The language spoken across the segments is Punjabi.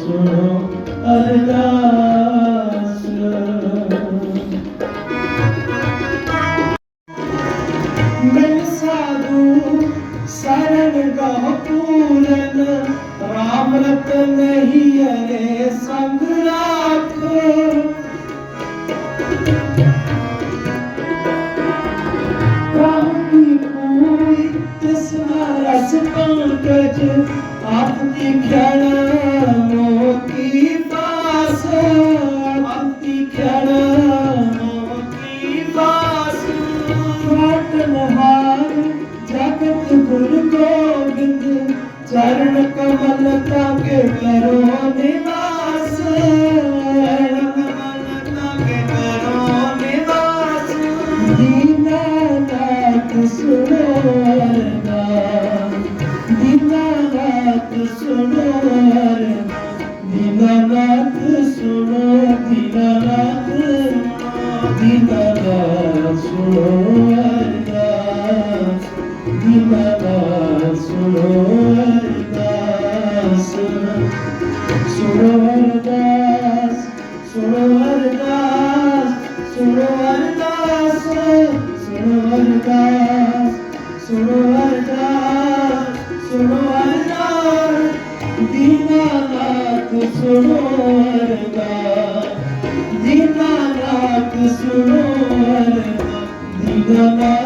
ਸੁਣੋ ਅਰਦਾਸ। Lord. ਸੁਣੋਰਦਾ ਜਿਨਾ ਨਾਕ ਸੁਣੋਰਦਾ ਜਿਨਾ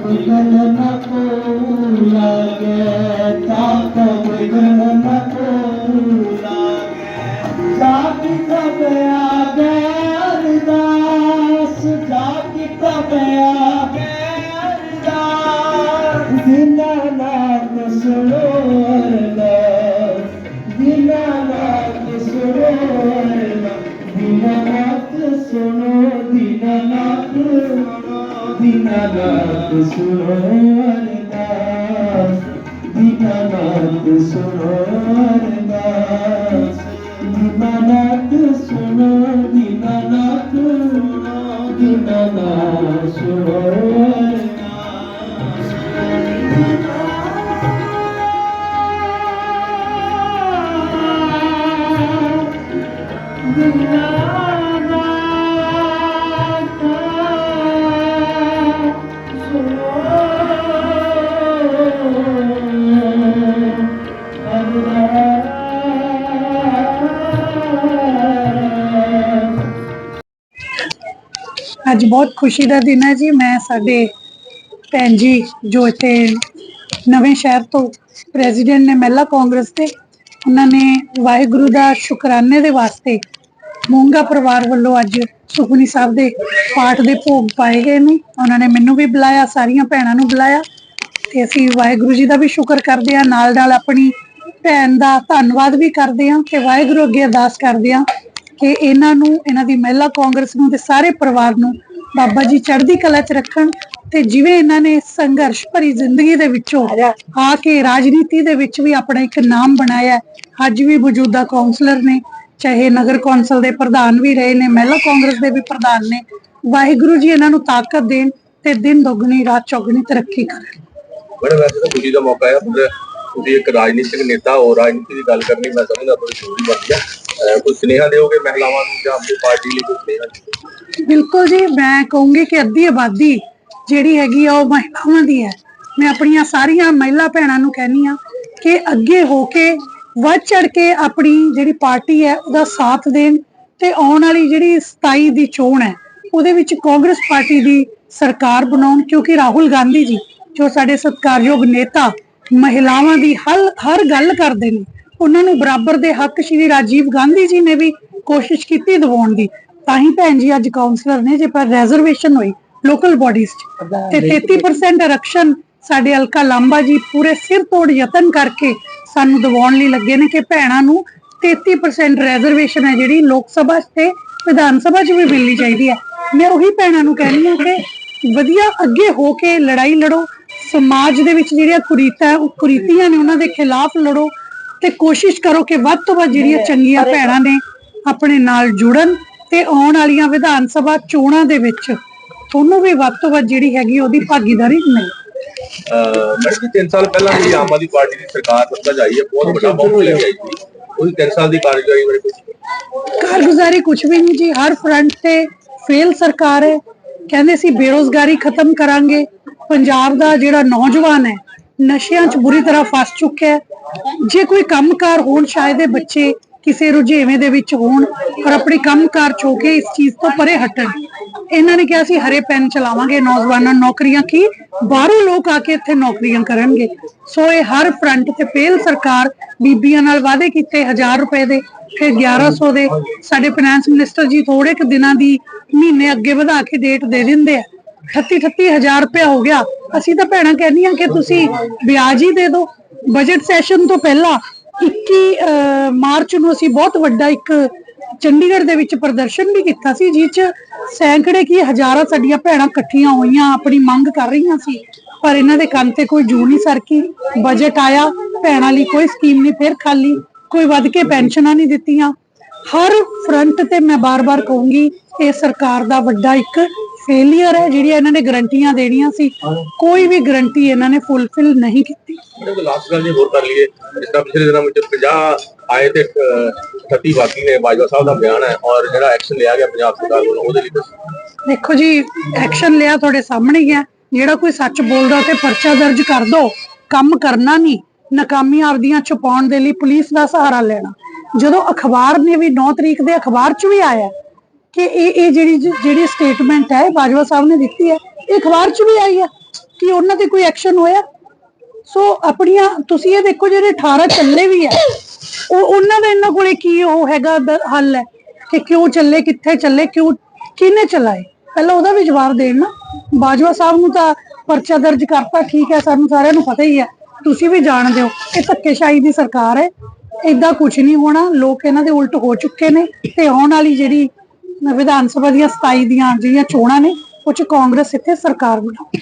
बिगड़ न को लागे ताको बिगड़ न को लागे जाति कब आगे अरदास जाति कब आगे अरदास दिना नाम सुनो अरदास दिना नाम सुनो अरदास दिना नाम सुनो दिना नाम सुनो दिना नाम নাথ শুনো হরিদাস দীপা নাথ শুনো হরিদাস দীপা নাথ শুনো দীপা নাথ শুনো দীপা নাথ শুনো Yeah. ਬਹੁਤ ਖੁਸ਼ੀ ਦਾ ਦਿਨ ਹੈ ਜੀ। ਮੈਂ ਸਾਡੇ ਭੈਣ ਜੀ ਜੋ ਇੱਥੇ ਨਵੇਂ ਸ਼ਹਿਰ ਤੋਂ ਪ੍ਰੈਜ਼ੀਡੈਂਟ ਨੇ ਮਹਿਲਾ ਕਾਂਗਰਸ ਦੇ, ਉਹਨਾਂ ਨੇ ਵਾਹਿਗੁਰੂ ਦਾ ਸ਼ੁਕਰਾਨੇ ਦੇ ਵਾਸਤੇ ਮੂੰਗਾ ਪਰਿਵਾਰ ਵੱਲੋਂ ਅੱਜ ਸੁਖਮਨੀ ਸਾਹਿਬ ਦੇ ਪਾਠ ਦੇ ਭੋਗ ਪਾਏ ਗਏ ਨੇ। ਉਹਨਾਂ ਨੇ ਮੈਨੂੰ ਵੀ ਬੁਲਾਇਆ, ਸਾਰੀਆਂ ਭੈਣਾਂ ਨੂੰ ਬੁਲਾਇਆ ਤੇ ਅਸੀਂ ਵਾਹਿਗੁਰੂ ਜੀ ਦਾ ਵੀ ਸ਼ੁਕਰ ਕਰਦੇ ਹਾਂ। ਨਾਲ ਨਾਲ ਆਪਣੀ ਭੈਣ ਦਾ ਧੰਨਵਾਦ ਵੀ ਕਰਦੇ ਹਾਂ ਤੇ ਵਾਹਿਗੁਰੂ ਅੱਗੇ ਅਰਦਾਸ ਕਰਦੇ ਹਾਂ ਕਿ ਇਹਨਾਂ ਨੂੰ, ਇਹਨਾਂ ਦੀ ਮਹਿਲਾ ਕਾਂਗਰਸ ਨੂੰ ਤੇ ਸਾਰੇ ਪਰਿਵਾਰ ਨੂੰ ਬਾਬਾ ਜੀ ਚੜ੍ਹਦੀ ਕਲਾ 'ਚ ਰੱਖਣ ਤੇ ਜਿਵੇਂ ਇਹਨਾਂ ਨੇ ਸੰਘਰਸ਼ ਭਰੀ ਜ਼ਿੰਦਗੀ ਦੇ ਵਿੱਚੋਂ ਆ ਕੇ ਰਾਜਨੀਤੀ ਦੇ ਵਿੱਚ ਵੀ ਆਪਣਾ ਇੱਕ ਨਾਮ ਬਣਾਇਆ ਅੱਜ ਵੀ ਮੌਜੂਦਾ ਕਾਉਂਸਲਰ ਨੇ, ਚਾਹੇ ਨਗਰ ਕੌਂਸਲ ਦੇ ਪ੍ਰਧਾਨ ਵੀ ਰਹੇ ਨੇ, ਮਹਿਲਾ ਕਾਂਗਰਸ ਦੇ ਵੀ ਪ੍ਰਧਾਨ ਨੇ, ਵਾਹਿਗੁਰੂ ਜੀ ਇਹਨਾਂ ਨੂੰ ਤਾਕਤ ਦੇਣ ਤੇ ਦਿਨ ਦੁੱਗਣੀ, ਰਾਤ ਚੌਗਣੀ ਤਰੱਕੀ ਕਰਨ। ਬੜੇ ਵੈਸੇ ਤਾਂ ਖੁਸ਼ੀ ਦਾ ਮੌਕਾ ਹੈ ਪਰ ਤੁਸੀਂ ਇੱਕ ਰਾਜਨੀਤਿਕ ਨੇਤਾ ਹੋ, ਰਾਜਨੀਤੀ ਦੀ ਗੱਲ ਕਰਨੀ ਮੈਂ ਸਮਝਦਾ ਥੋੜੀ ਜ਼ਰੂਰੀ ਬਣਦੀ ਹੈ। ਕੋਈ ਸੁਨੇਹਾ ਦਿਓਗੇ ਮਹਿਲਾਵਾਂ ਨੂੰ ਜਾਂ ਆਪਣੀ ਪਾਰਟੀ ਲਈ ਕੋਈ ਸੁਨੇਹਾ? ਬਿਲਕੁਲ ਜੀ, ਮੈਂ ਕਹੂੰਗੀ ਕਿ ਅੱਧੀ ਆਬਾਦੀ ਜਿਹੜੀ ਹੈਗੀ ਆ, ਉਹ ਮਹਿਲਾਵਾਂ ਦੀ ਹੈ। ਮੈਂ ਆਪਣੀਆਂ ਸਾਰੀਆਂ ਮਹਿਲਾ ਭੈਣਾਂ ਨੂੰ ਕਹਿੰਨੀ ਆ ਕਿ ਅੱਗੇ ਹੋ ਕੇ ਵੱਧ ਚੜ ਕੇ ਆਪਣੀ ਜਿਹੜੀ ਪਾਰਟੀ ਹੈ, ਉਹਦਾ ਸਾਥ ਦੇਣ ਤੇ ਆਉਣ ਵਾਲੀ ਜਿਹੜੀ 27 ਦੀ ਚੋਣ ਹੈ, ਉਹਦੇ ਵਿੱਚ ਕਾਂਗਰਸ ਪਾਰਟੀ ਦੀ ਸਰਕਾਰ ਬਣਾਉਣ, ਕਿਉਂਕਿ ਰਾਹੁਲ ਗਾਂਧੀ ਜੀ, ਜੋ ਸਾਡੇ ਸਤਿਕਾਰਯੋਗ ਨੇਤਾ, ਮਹਿਲਾਵਾਂ ਦੀ ਹਰ ਹਰ ਗੱਲ ਕਰਦੇ ਨੇ, ਉਹਨਾਂ ਨੂੰ ਬਰਾਬਰ ਦੇ ਹੱਕ ਸ਼੍ਰੀ ਰਾਜੀਵ ਗਾਂਧੀ ਜੀ ਨੇ ਵੀ ਕੋਸ਼ਿਸ਼ ਕੀਤੀ ਦਿਵਾਉਣ ਦੀ। ਤਾਂ ਹੀ ਭੈਣ ਜੀ ਅੱਜ ਕਾਉਂਸਲਰ ਨੇ ਜੇ ਪਰ ਰਿਜ਼ਰਵੇਸ਼ਨ ਹੋਈ ਲੋਕਲ ਬਾਡੀਜ਼ 'ਚ। ਤੇ 33% ਆਰਕਸ਼ਣ ਸਾਡੇ ਹਲਕਾ ਲਾਂਬਾ ਜੀ ਪੂਰੇ ਸਿਰ ਤੋੜ ਯਤਨ ਕਰਕੇ ਸਾਨੂੰ ਦਿਵਾਉਣ ਲਈ ਲੱਗੇ ਨੇ ਕਿ ਭੈਣਾਂ ਨੂੰ 33% ਰਿਜ਼ਰਵੇਸ਼ਨ ਹੈ ਜਿਹੜੀ ਲੋਕ ਸਭਾ ਤੇ ਵਿਧਾਨ ਸਭਾ 'ਚ ਵੀ ਮਿਲਣੀ ਚਾਹੀਦੀ ਹੈ। ਮੈਂ ਉਹੀ ਭੈਣਾਂ ਨੂੰ ਕਹਿੰਦੀ ਹਾਂ ਕਿ ਵਧੀਆ ਅੱਗੇ ਹੋ ਕੇ ਲੜਾਈ ਲੜੋ ਸਮਾਜ ਦੇ ਵਿੱਚ ਜਿਹੜੀਆਂ ਕੁਰੀਤਾਂ ਕੁਰੀਤੀਆਂ ਨੇ ਉਹਨਾਂ ਦੇ ਖਿਲਾਫ ਲੜੋ ਤੇ ਕੋਸ਼ਿਸ਼ ਕਰੋ ਕਿ ਵੱਧ ਤੋਂ ਵੱਧ ਜਿਹੜੀਆਂ ਚੰਗੀਆਂ ਭੈਣਾਂ ਨੇ ਆਪਣੇ ਨਾਲ ਜੁੜਨ ਤੇ ਆਉਣ ਵਾਲੀਆਂ ਵਿਧਾਨ ਸਭਾ ਚੋਣਾਂ ਦੇ ਵਿੱਚ ਤੁਹਾਨੂੰ ਵੀ ਵੱਧ ਤੋਂ ਵੱਧ ਜਿਹੜੀ ਹੈਗੀ ਉਹਦੀ ਭਾਗੀਦਾਰੀ ਮਿਲੇ ਮੈਡਮ ਜੀ 3 ਸਾਲ ਪਹਿਲਾਂ ਜਿਹੜੀ ਆਮ ਆਦਮੀ ਪਾਰਟੀ ਦੀ ਸਰਕਾਰ 'ਚ ਆਈ ਹੈ ਬਹੁਤ ਵੱਡਾ ਬਹੁਮਤ ਲੈ ਕੇ ਆਈ ਸੀ। ਉਹਦੀ 3 ਸਾਲ ਦੀ ਕਾਰਜਕਾਰੀ ਬਾਰੇ ਕੁਝ ਕਾਰਗੁਜ਼ਾਰੀ ਕੁਝ ਵੀ ਨਹੀਂ ਜੀ ਹਰ ਫਰੰਟ ਤੇ ਫੇਲ ਸਰਕਾਰ ਹੈ। ਕਹਿੰਦੇ ਸੀ ਬੇਰੋਜ਼ਗਾਰੀ ਖਤਮ ਕਰਾਂਗੇ। ਪੰਜਾਬ ਦਾ ਜਿਹੜਾ ਨੌਜਵਾਨ ਹੈ ਨਸ਼ਿਆਂ 'ਚ ਬੁਰੀ ਤਰ੍ਹਾਂ ਫਸ ਚੁੱਕਿਆ ਹੈ। ਜੇ ਕੋਈ ਕੰਮਕਾਰ ਹੋਣ ਸ਼ਾਇਦ ਇਹ ਬੱਚੇ ਕਿਸੇ ਰੁਝੇਵੇਂ ਦੇ ਵਿੱਚ ਹੋਣ ਔਰ ਆਪਣੀ ਕੰਮਕਾਰ ਛੋ ਇਸ ਚੀਜ਼ ਤੋਂ ਪਰੇ ਹਟਣ। ਇਹਨਾਂ ਨੇ ਕਿਹਾ ਸੀ ਹਰੇ ਪੈਨ ਚਲਾਵਾਂਗੇ, ਨੌਜਵਾਨਾਂ ਨੌਕਰੀਆਂ ਕੀ? ਬਾਹਰੋਂ ਲੋਕ ਆ ਕੇ ਇੱਥੇ ਨੌਕਰੀਆਂ ਕਰਨਗੇ। ਸੋ ਇਹ ਹਰ ਫਰੰਟ ਤੇ ਫੇਲ ਸਰਕਾਰ ਬੀਬੀਆਂ ਨਾਲ ਵਾਅਦੇ ਕੀਤੇ 1000 ਰੁਪਏ ਦੇ, ਫਿਰ 1100 ਦੇ। ਸਾਡੇ ਫਾਈਨੈਂਸ ਮਿਨਿਸਟਰ ਜੀ ਥੋੜੇ ਕੁ ਦਿਨਾਂ ਦੀ ਮਹੀਨੇ ਅੱਗੇ ਵਧਾ ਕੇ ਡੇਟ ਦੇ ਦਿੰਦੇ ਆ। 38 38000 ਰੁਪਇਆ ਹੋ ਗਿਆ। ਅਸੀਂ ਤਾਂ ਭੈਣਾਂ ਕਹਿੰਦੀਆਂ ਕਿ ਤੁਸੀਂ ਵਿਆਜ ਹੀ ਦੇ ਦਿਓ। ਬਜਟ ਸੈਸ਼ਨ ਤੋਂ ਪਹਿਲਾਂ 21 ਮਾਰਚ ਨੂੰ ਅਸੀਂ ਬਹੁਤ ਵੱਡਾ ਇੱਕ ਚੰਡੀਗੜ੍ਹ ਦੇ ਵਿੱਚ ਪ੍ਰਦਰਸ਼ਨ ਵੀ ਕੀਤਾ ਸੀ ਜਿਸ ਚ ਸੈਂਕੜੇ ਕੀ ਹਜ਼ਾਰਾਂ ਸਾਡੀਆਂ ਭੈਣਾਂ ਇਕੱਠੀਆਂ ਹੋਈਆਂ, ਆਪਣੀ ਮੰਗ ਕਰ ਰਹੀਆਂ ਸੀ, ਪਰ ਇਹਨਾਂ ਦੇ ਕੰਨ ਤੇ ਕੋਈ ਜੂ ਨਹੀਂ ਸਰਕੀ ਬਜਟ ਆਇਆ, ਭੈਣਾਂ ਲਈ ਕੋਈ ਸਕੀਮ ਨਹੀਂ, ਫਿਰ ਖਾਲੀ, ਕੋਈ ਵੱਧ ਕੇ ਪੈਨਸ਼ਨਾਂ ਨਹੀਂ ਦਿੱਤੀਆਂ। ਹਰ ਫਰੰਟ ਤੇ ਮੈਂ ਬਾਰ-ਬਾਰ ਕਹੂੰਗੀ, ਇਹ ਸਰਕਾਰ ਦਾ ਵੱਡਾ ਇੱਕ ਫੇਲਿਅਰ ਹੈ ਜਿਹੜੀਆਂ ਇਹਨਾਂ ਨੇ ਗਰੰਟੀਆਂ ਦੇਣੀਆਂ ਸੀ ਕੋਈ ਵੀ ਗਰੰਟੀ ਇਹਨਾਂ ਨੇ ਫੁੱਲਫਿਲ ਨਹੀਂ ਕੀਤੀ। ਮੈਡਮ ਲਾਸਟ ਗੱਲ ਜੀ ਹੋਰ ਕਰ ਲਈਏ। ਜਿਸ ਤਰ੍ਹਾਂ ਪਿਛਲੇ ਦਿਨਾਂ ਵਿੱਚ 50 ਆਏ ਤੇ ਅਹ, 38 ਬਾਕੀ ਨੇ ਬਾਜਵਾ ਸਾਹਿਬ ਦਾ ਬਿਆਨ ਹੈ ਔਰ ਜਿਹੜਾ ਐਕਸ਼ਨ ਲਿਆ ਗਿਆ ਪੰਜਾਬ ਸਰਕਾਰ ਵੱਲੋਂ ਉਹਦੇ ਲਈ ਦੱਸੋ। ਦੇਖੋ ਜੀ ਐਕਸ਼ਨ ਲਿਆ ਤੁਹਾਡੇ ਸਾਹਮਣੇ ਹੀ ਹੈ। ਜਿਹੜਾ ਕੋਈ ਸੱਚ ਬੋਲਦਾ ਤੇ ਪਰਚਾ ਦਰਜ ਕਰ ਦੋ ਕੰਮ ਕਰਨਾ ਨਹੀਂ। ਨਾਕਾਮੀਆਂ ਆਪਦੀਆਂ ਛੁਪਾਉਣ ਦੇ ਲਈ ਪੁਲਿਸ ਦਾ ਸਹਾਰਾ ਲੈਣਾ। ਜਦੋਂ ਅਖਬਾਰ ਨੇ ਵੀ 9 ਤਰੀਕ ਦੇ ਅਖਬਾਰ 'ਚ ਵੀ ਆਇਆ ਕਿ ਇਹ ਇਹ ਜਿਹੜੀ ਜਿਹੜੀ ਸਟੇਟਮੈਂਟ ਹੈ, ਬਾਜਵਾ ਸਾਹਿਬ ਨੇ ਦਿੱਤੀ ਹੈ, ਇਹ ਅਖਬਾਰ 'ਚ ਵੀ ਆਈ ਹੈ ਕਿ ਉਹਨਾਂ ਤੇ ਕੋਈ ਐਕਸ਼ਨ ਹੋਇਆ? ਸੋ ਆਪਣੀਆਂ ਤੁਸੀਂ ਇਹ ਦੇਖੋ ਜਿਹੜੇ 18 ਚੱਲੇ ਵੀ ਆ ਉਹ ਉਹਨਾਂ ਦਾ ਇਹਨਾਂ ਕੋਲੇ ਕੀ ਉਹ ਹੈਗਾ ਹੱਲ ਹੈ ਕਿ ਕਿਉਂ ਚੱਲੇ, ਕਿੱਥੇ ਚੱਲੇ, ਕਿਉਂ ਕਿਹਨੇ ਚਲਾਏ? ਪਹਿਲਾਂ ਉਹਦਾ ਵੀ ਜਵਾਬ ਦੇਣ ਨਾ। ਬਾਜਵਾ ਸਾਹਿਬ ਨੂੰ ਤਾਂ ਪਰਚਾ ਦਰਜ ਕਰਤਾ, ਠੀਕ ਹੈ, ਸਾਨੂੰ ਸਾਰਿਆਂ ਨੂੰ ਪਤਾ ਹੀ ਹੈ। ਤੁਸੀਂ ਵੀ ਜਾਣਦੇ ਹੋ ਇਹ ਧੱਕੇਸ਼ਾਹੀ ਦੀ ਸਰਕਾਰ ਹੈ। ਏਦਾਂ ਕੁਝ ਨਹੀਂ ਹੋਣਾ। ਲੋਕ ਇਹਨਾਂ ਦੇ ਉਲਟ ਹੋ ਚੁੱਕੇ ਨੇ ਤੇ ਆਉਣ ਵਾਲੀ ਜਿਹੜੀ ਵਿਧਾਨ ਸਭਾ ਦੀਆਂ 27 ਦੀਆਂ ਜਿਹੜੀਆਂ ਚੋਣਾਂ ਨੇ ਉਹ ਚ ਕਾਂਗਰਸ ਇੱਥੇ ਸਰਕਾਰ ਬਣਾਉ